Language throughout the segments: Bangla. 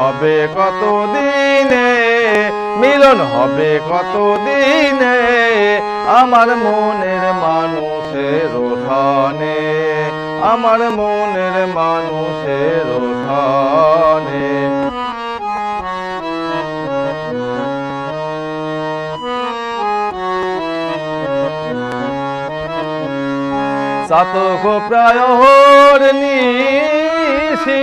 হবে কত দিনে মিলন হবে কত দিনে আমার মনের মানুষের ধনে আমার মনের মানুষের ধনে সাতক প্রায় নিশি।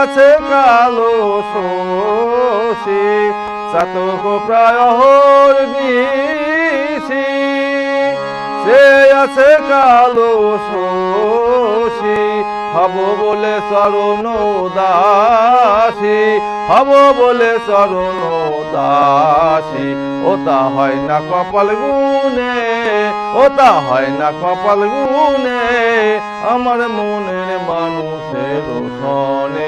আছে কালো শোষী সাতক প্রায় হোর নিশি। সে আছে কালো শোষী হব বলে চরণ দাসী, হব বলে চরণ দাসী। ওটা হয় না কপাল গুনে ওটা হয় না কপাল গুনে আমার মনের মানুষের সনে